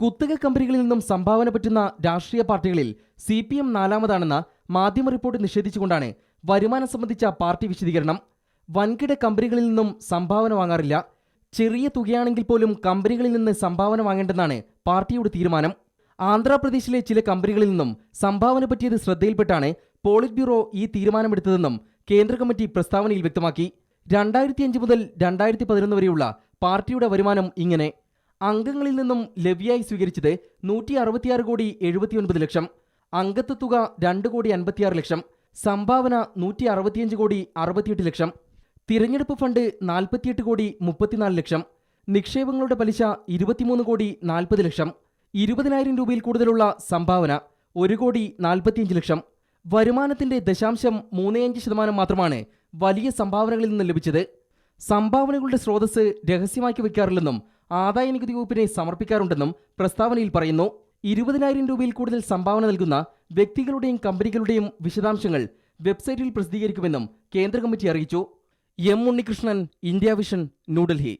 കുത്തക കമ്പനികളിൽ നിന്നും സംഭാവന പറ്റുന്ന രാഷ്ട്രീയ പാർട്ടികളിൽ സി പി എം നാലാമതാണെന്ന മാധ്യമ റിപ്പോർട്ട് നിഷേധിച്ചുകൊണ്ടാണ് വരുമാനം സംബന്ധിച്ച പാർട്ടി വിശദീകരണം. വൻകിട കമ്പനികളിൽ നിന്നും സംഭാവന വാങ്ങാറില്ല. ചെറിയ തുകയാണെങ്കിൽ പോലും കമ്പനികളിൽ നിന്ന് സംഭാവന വാങ്ങേണ്ടെന്നാണ് പാർട്ടിയുടെ തീരുമാനം. ആന്ധ്രാപ്രദേശിലെ ചില കമ്പനികളിൽ നിന്നും സംഭാവന പറ്റിയത് ശ്രദ്ധയിൽപ്പെട്ടാണ് പോളിറ്റ് ബ്യൂറോ ഈ തീരുമാനമെടുത്തതെന്നും കേന്ദ്ര കമ്മിറ്റി പ്രസ്താവനയിൽ വ്യക്തമാക്കി. രണ്ടായിരത്തി അഞ്ച് മുതൽ രണ്ടായിരത്തി പതിനൊന്ന് വരെയുള്ള പാർട്ടിയുടെ വരുമാനം ഇങ്ങനെ. അംഗങ്ങളിൽ നിന്നും ലവ്യായി സ്വീകരിച്ചത് നൂറ്റി അറുപത്തിയാറ് കോടി എഴുപത്തിയൊൻപത് ലക്ഷം. അംഗത്വ തുക രണ്ട് കോടി അൻപത്തിയാറ് ലക്ഷം. സംഭാവന നൂറ്റി അറുപത്തിയഞ്ച് കോടി അറുപത്തിയെട്ട് ലക്ഷം. തിരഞ്ഞെടുപ്പ് ഫണ്ട് നാൽപ്പത്തിയെട്ട് കോടി മുപ്പത്തിനാല് ലക്ഷം. നിക്ഷേപങ്ങളുടെ പലിശ ഇരുപത്തിമൂന്ന് കോടി നാൽപ്പത് ലക്ഷം. ഇരുപതിനായിരം രൂപയിൽ കൂടുതലുള്ള സംഭാവന ഒരു കോടി നാൽപ്പത്തിയഞ്ച് ലക്ഷം. വരുമാനത്തിന്റെ ദശാംശം മൂന്ന് അഞ്ച് ശതമാനം മാത്രമാണ് വലിയ സംഭാവനകളിൽ നിന്ന് ലഭിച്ചത്. സംഭാവനകളുടെ സ്രോതസ് രഹസ്യമാക്കി വയ്ക്കാറില്ലെന്നും ആദായ നികുതി വകുപ്പിനെ സമർപ്പിക്കാറുണ്ടെന്നും പ്രസ്താവനയിൽ പറയുന്നു. ഇരുപതിനായിരം രൂപയിൽ കൂടുതൽ സംഭാവന നൽകുന്ന വ്യക്തികളുടെയും കമ്പനികളുടെയും വിശദാംശങ്ങൾ വെബ്സൈറ്റിൽ പ്രസിദ്ധീകരിക്കുമെന്നും കേന്ദ്ര കമ്മിറ്റി അറിയിച്ചു. M Unnikrishnan India vision New Delhi.